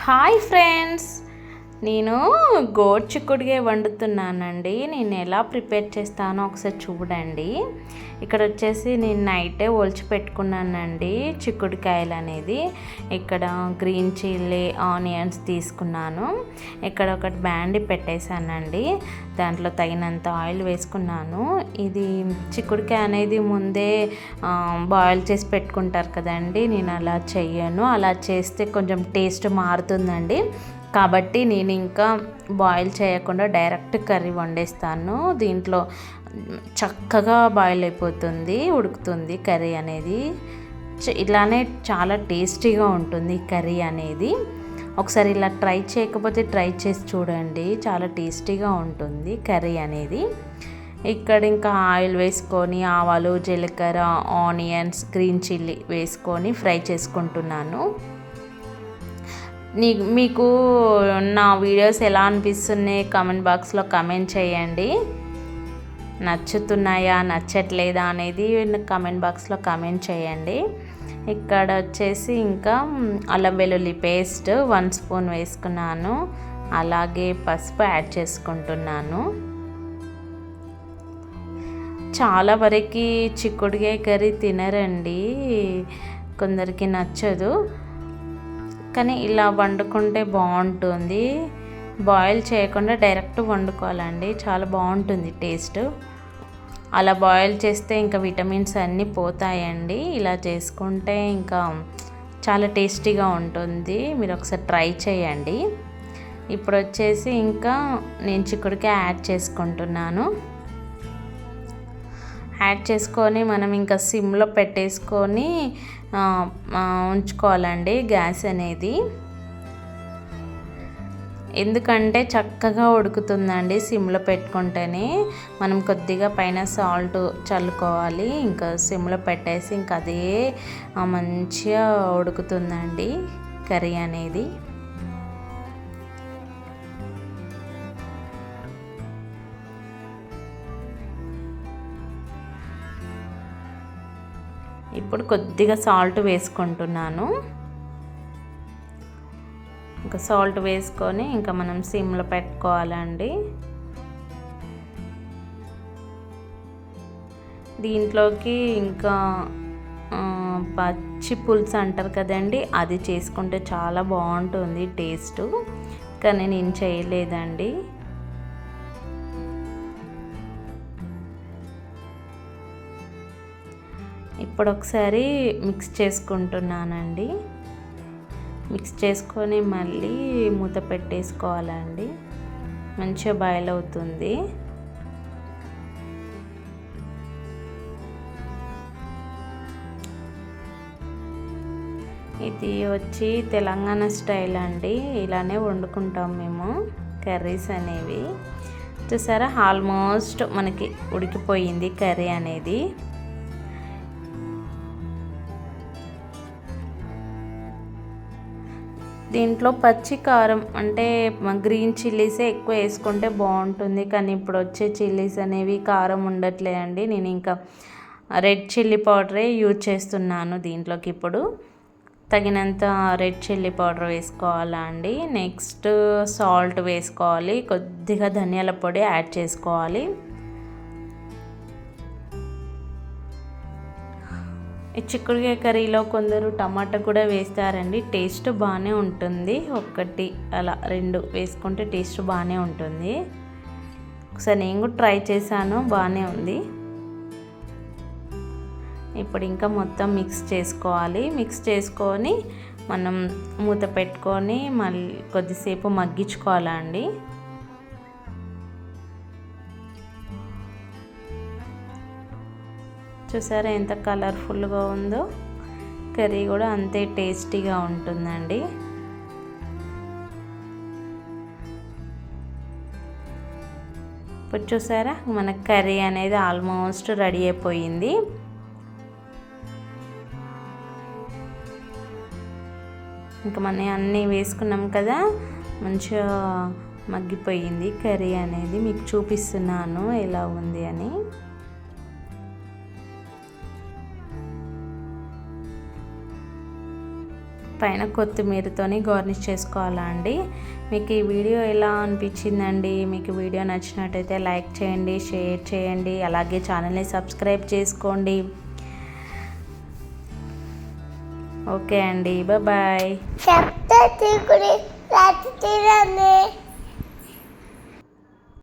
Hi friends! నేను గోడ్చిక్కుడిగా వండుతున్నానండి. నేను ఎలా ప్రిపేర్ చేస్తానో ఒకసారి చూడండి. ఇక్కడ వచ్చేసి నేను నైటే ఒలిచి పెట్టుకున్నానండి చిక్కుడుకాయలు అనేది. ఇక్కడ గ్రీన్ చిల్లీ ఆనియన్స్ తీసుకున్నాను. ఇక్కడ ఒకటి బ్యాండి పెట్టేశానండి. దాంట్లో తగినంత ఆయిల్ వేసుకున్నాను. ఇది చిక్కుడుకాయ అనేది ముందే బాయిల్ చేసి పెట్టుకుంటారు కదండి. నేను అలా చెయ్యను. అలా చేస్తే కొంచెం టేస్ట్ మారుతుందండి. కాబట్టి నేను ఇంకా బాయిల్ చేయకుండా డైరెక్ట్ కర్రీ వండేస్తాను. దీంట్లో చక్కగా బాయిల్ అయిపోతుంది ఉడుకుతుంది కర్రీ అనేది. ఇలానే చాలా టేస్టీగా ఉంటుంది కర్రీ అనేది. ఒకసారి ఇలా ట్రై చేయకపోతే ట్రై చేసి చూడండి. చాలా టేస్టీగా ఉంటుంది కర్రీ అనేది. ఇక్కడ ఇంకా ఆయిల్ వేసుకొని ఆవాలు జీలకర్ర ఆనియన్స్ గ్రీన్ చిల్లీ వేసుకొని ఫ్రై చేసుకుంటున్నాను. నీ మీకు నా వీడియోస్ ఎలా అనిపిస్తున్నాయి కామెంట్ బాక్స్లో కమెంట్ చేయండి. నచ్చుతున్నాయా నచ్చట్లేదా అనేది కామెంట్ బాక్స్లో కమెంట్ చేయండి. ఇక్కడ వచ్చేసి ఇంకా అల్లం వెల్లుల్లి పేస్ట్ వన్ స్పూన్ వేసుకున్నాను. అలాగే పసుపు యాడ్ చేసుకుంటున్నాను. చాలా వరకు చిక్కుడుకాయ కర్రీ తినరండి. కొందరికి నచ్చదు. కానీ ఇలా వండుకుంటే బాగుంటుంది. బాయిల్ చేయకుండా డైరెక్ట్ వండుకోవాలండి. చాలా బాగుంటుంది టేస్ట్. అలా బాయిల్ చేస్తే ఇంకా విటమిన్స్ అన్నీ పోతాయండి. ఇలా చేసుకుంటే ఇంకా చాలా టేస్టీగా ఉంటుంది. మీరు ఒకసారి ట్రై చేయండి. ఇప్పుడు వచ్చేసి ఇంకా నేను చిక్కుడుకాయ యాడ్ చేసుకుంటున్నాను. యాడ్ చేసుకొని మనం ఇంకా సిమ్లో పెట్టేసుకొని ఉంచుకోవాలండి గ్యాస్ అనేది. ఎందుకంటే చక్కగా ఉడుకుతుందండి సిమ్లో పెట్టుకుంటేనే. మనం కొద్దిగా పైన సాల్ట్ చల్లుకోవాలి ఇంకా సిమ్లో పెట్టేసి ఇంకా అదే మంచిగా ఉడుకుతుందండి కర్రీ అనేది. ఇప్పుడు కొద్దిగా సాల్ట్ వేసుకుంటున్నాను. ఇంకా సాల్ట్ వేసుకొని ఇంకా మనం సిమ్లో పెట్టుకోవాలండి. దీంట్లోకి ఇంకా పచ్చి పులుసు అంటారు కదండి అది చేసుకుంటే చాలా బాగుంటుంది టేస్ట్. కానీ నేను చేయలేదండి. ఇప్పుడు ఒకసారి మిక్స్ చేసుకుంటున్నానండి. మిక్స్ చేసుకొని మళ్ళీ మూత పెట్టేసుకోవాలండి. మంచిగా బాయిల్ అవుతుంది. ఇది వచ్చి తెలంగాణ స్టైల్ అండి. ఇలానే వండుకుంటాం మేము కర్రీస్ అనేవి. చూసారా? ఆల్మోస్ట్ మనకి ఉడికిపోయింది కర్రీ అనేది. దీంట్లో పచ్చి కారం అంటే గ్రీన్ చిల్లీసే ఎక్కువ వేసుకుంటే బాగుంటుంది. కానీ ఇప్పుడు వచ్చే చిల్లీస్ అనేవి కారం ఉండట్లేదండి. నేను ఇంకా రెడ్ చిల్లీ పౌడరే యూజ్ చేస్తున్నాను దీంట్లోకి ఇప్పుడు. తగినంత రెడ్ చిల్లీ పౌడర్ వేసుకోవాలా అండి. నెక్స్ట్ సాల్ట్ వేసుకోవాలి. కొద్దిగా ధనియాల పొడి యాడ్ చేసుకోవాలి. ఈ చిక్కుడుకాయ కర్రీలో కొందరు టమాటా కూడా వేస్తారండి. టేస్ట్ బాగానే ఉంటుంది. ఒక్కటి అలా రెండు వేసుకుంటే టేస్ట్ బాగానే ఉంటుంది. ఒకసారి నేను కూడా ట్రై చేశాను బాగానే ఉంది. ఇప్పుడు ఇంకా మొత్తం మిక్స్ చేసుకోవాలి. మిక్స్ చేసుకొని మనం మూత పెట్టుకొని మళ్ళీ కొద్దిసేపు మగ్గించుకోవాలండి చూసారా ఎంత కలర్ఫుల్గా ఉందో? కర్రీ కూడా అంతే టేస్టీగా ఉంటుందండి. ఇప్పుడు చూసారా మన కర్రీ అనేది ఆల్మోస్ట్ రెడీ అయిపోయింది. ఇంకా మనం అన్నీ వేసుకున్నాం కదా మంచిగా మగ్గిపోయింది కర్రీ అనేది. మీకు చూపిస్తున్నాను ఎలా ఉంది అని. పైన కొత్తిమీరతోని గార్నిష్ చేసుకోవాలా అండి. మీకు ఈ వీడియో ఎలా అనిపించిందండి? మీకు వీడియో నచ్చినట్టయితే లైక్ చేయండి షేర్ చేయండి అలాగే ఛానల్ని సబ్స్క్రైబ్ చేసుకోండి. ఓకే అండి. బాయ్